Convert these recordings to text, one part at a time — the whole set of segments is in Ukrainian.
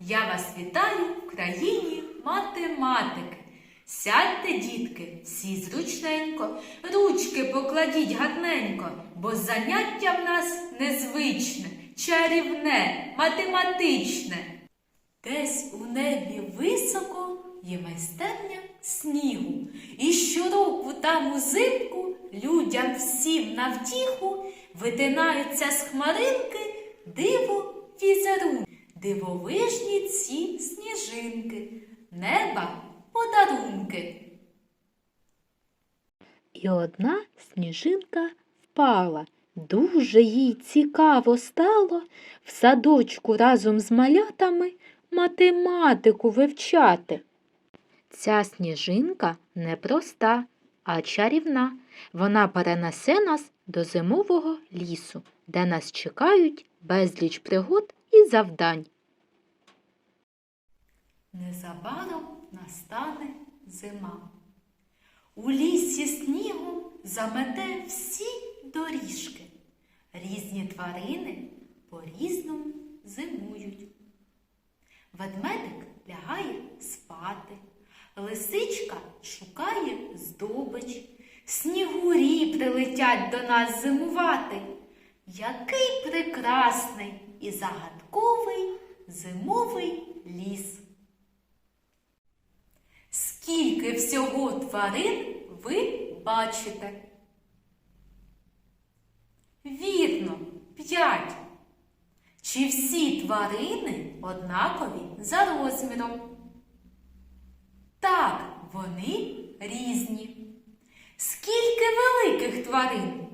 Я вас вітаю в країні математики. Сядьте, дітки, всі зручненько, ручки покладіть гарненько, бо заняття в нас незвичне, чарівне, математичне. Десь у небі високо є майстерня снігу. І щороку там узимку людям всім на втіху витинаються з хмаринки диво візерунки, дивовижні ці сніжинки, неба подарунки. І одна сніжинка впала. Дуже їй цікаво стало в садочку разом з малятами математику вивчати. Ця сніжинка не проста, а чарівна. Вона перенесе нас до зимового лісу, де нас чекають безліч пригод завдань. Незабаром настане зима. У лісі снігом замете всі доріжки. Різні тварини по-різному зимують. Ведмедик лягає спати, лисичка шукає здобич, снігурі прилетять до нас зимувати. Який прекрасний і загадковий зимовий ліс. Скільки всього тварин ви бачите? Вірно, п'ять. Чи всі тварини однакові за розміром? Так, вони різні. Скільки великих тварин?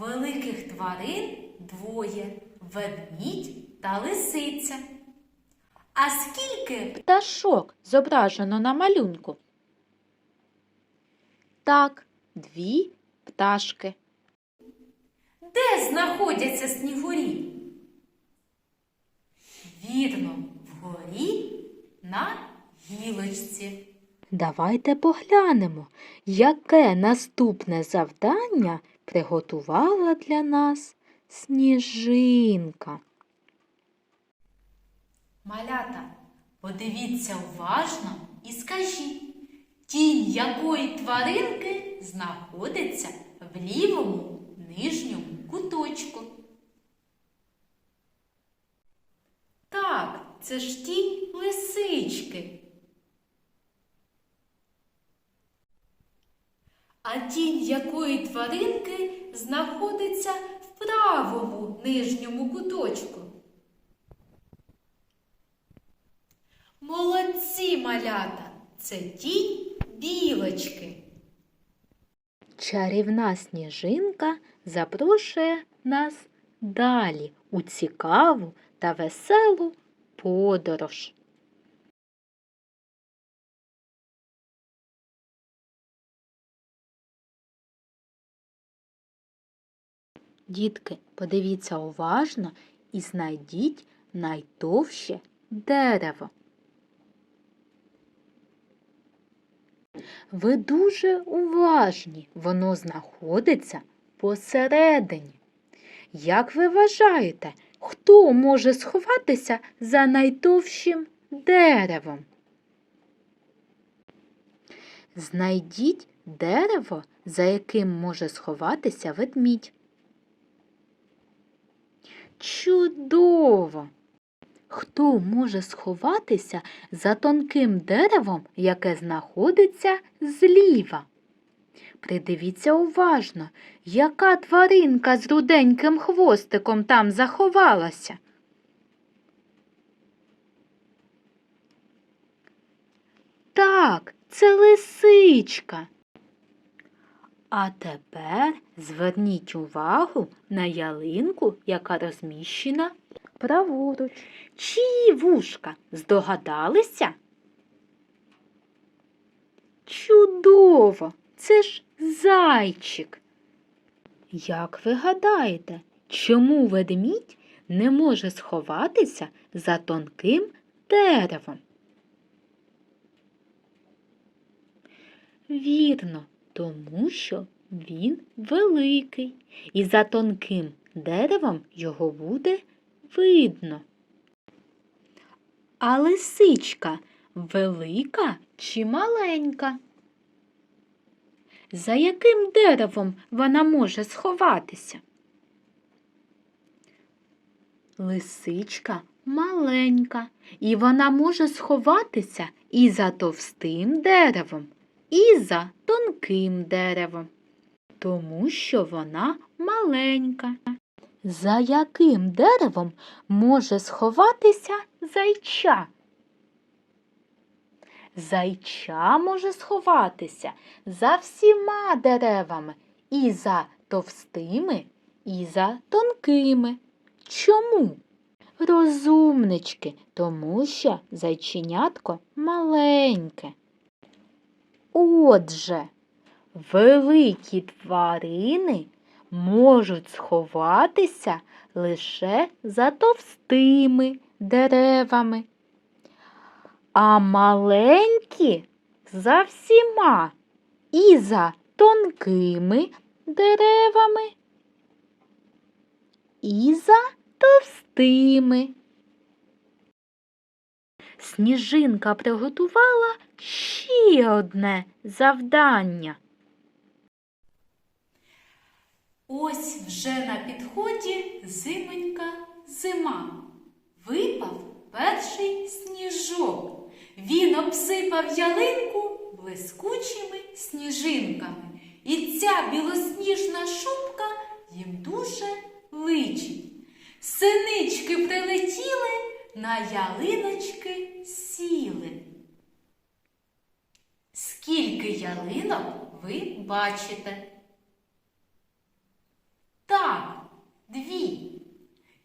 Великих тварин двоє ведмідь та лисиця. А скільки Пташок зображено на малюнку. Так, дві пташки. Де знаходяться снігурі? Вірно, вгорі на гілочці. Давайте поглянемо, яке наступне завдання приготувала для нас сніжинка. Малята, подивіться уважно і скажіть, тінь якої тваринки знаходиться в лівому нижньому куточку? Так, це ж тінь лисички. А тінь якої тваринки знаходиться в правому нижньому куточку? Молодці, малята! Це тінь білочки. Чарівна сніжинка запрошує нас далі у цікаву та веселу подорож. Дітки, подивіться уважно і знайдіть найтовще дерево. Ви дуже уважні, воно знаходиться посередині. Як ви вважаєте, хто може сховатися за найтовщим деревом? Знайдіть дерево, за яким може сховатися ведмідь. Чудово! Хто може сховатися за тонким деревом, яке знаходиться зліва? Придивіться уважно, яка тваринка з руденьким хвостиком там заховалася. Так, це лисичка. А тепер зверніть увагу на ялинку, яка розміщена праворуч. Чиї вушка здогадалися? Чудово! Це ж зайчик. Як ви гадаєте, чому ведмідь не може сховатися за тонким деревом? Вірно, тому що він великий, і за тонким деревом його буде видно. А лисичка велика чи маленька? За яким деревом вона може сховатися? Лисичка маленька, і вона може сховатися і за товстим деревом, і за тонким деревом, тому що вона маленька. За яким деревом може сховатися зайча? Зайча може сховатися за всіма деревами, і за товстими, і за тонкими. Чому? Розумнички, тому що зайченятко маленьке. Отже, великі тварини можуть сховатися лише за товстими деревами, а маленькі за всіма і за тонкими деревами, і за товстими. Сніжинка приготувала ще одне завдання. Ось вже на підході зименька зима. Випав перший сніжок. Він обсипав ялинку блискучими сніжинками. І ця білосніжна шубка їм дуже личить. Синички прилетіли, на ялиночки сіли. Скільки ялинок ви бачите? Так, дві.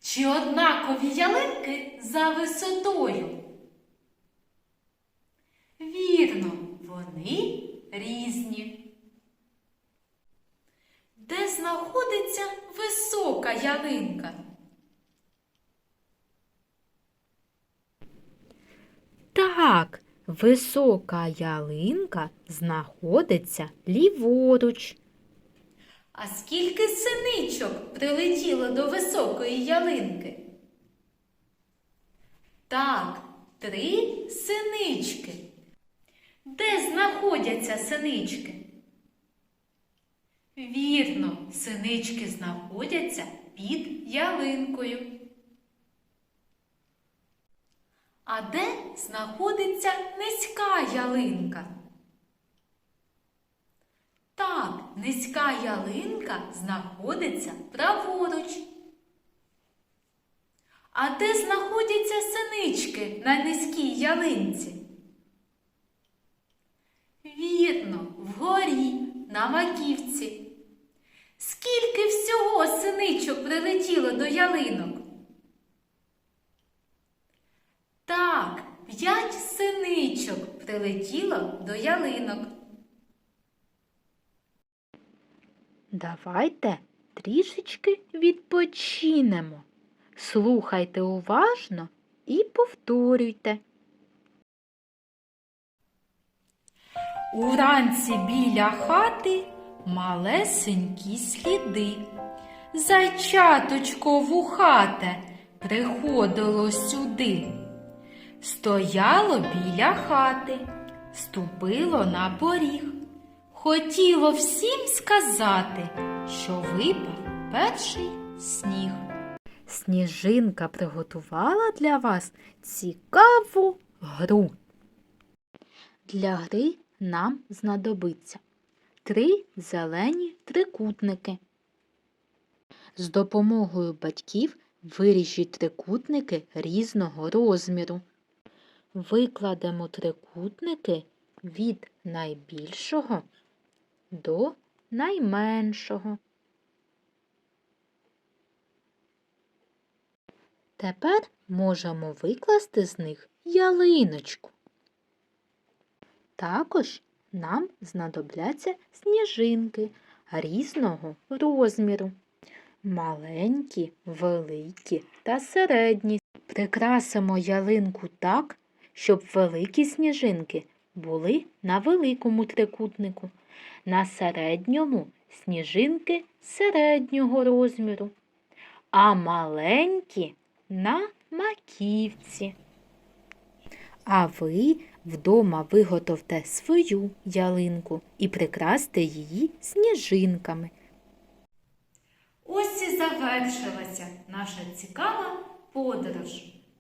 Чи однакові ялинки за висотою? Вірно, вони різні. Де знаходиться висока ялинка? Так, висока ялинка знаходиться ліворуч. А скільки синичок прилетіло до високої ялинки? Так, три синички. Де знаходяться синички? Вірно, синички знаходяться під ялинкою. А де знаходиться низька ялинка? Так, низька ялинка знаходиться праворуч. А де знаходяться синички на низькій ялинці? Вірно, вгорі, на маківці. Скільки всього синичок прилетіло до ялинок? Так, п'ять синичок прилетіло до ялинок. Давайте трішечки відпочинемо. Слухайте уважно і повторюйте. Уранці біля хати малесенькі сліди. Зайчаточко вухате приходило сюди. Стояло біля хати, ступило на поріг. Хотіло всім сказати, що випав перший сніг. Сніжинка приготувала для вас цікаву гру. Для гри нам знадобиться три зелені трикутники. З допомогою батьків виріжіть трикутники різного розміру. Викладемо трикутники від найбільшого до найменшого. Тепер можемо викласти з них ялиночку. Також нам знадобляться сніжинки різного розміру. Маленькі, великі та середні. Прикрасимо ялинку так, щоб великі сніжинки були на великому трикутнику, на середньому сніжинки середнього розміру, а маленькі на маківці. А ви вдома виготовте свою ялинку і прикрасьте її сніжинками. Ось і завершилася наша цікава подорож.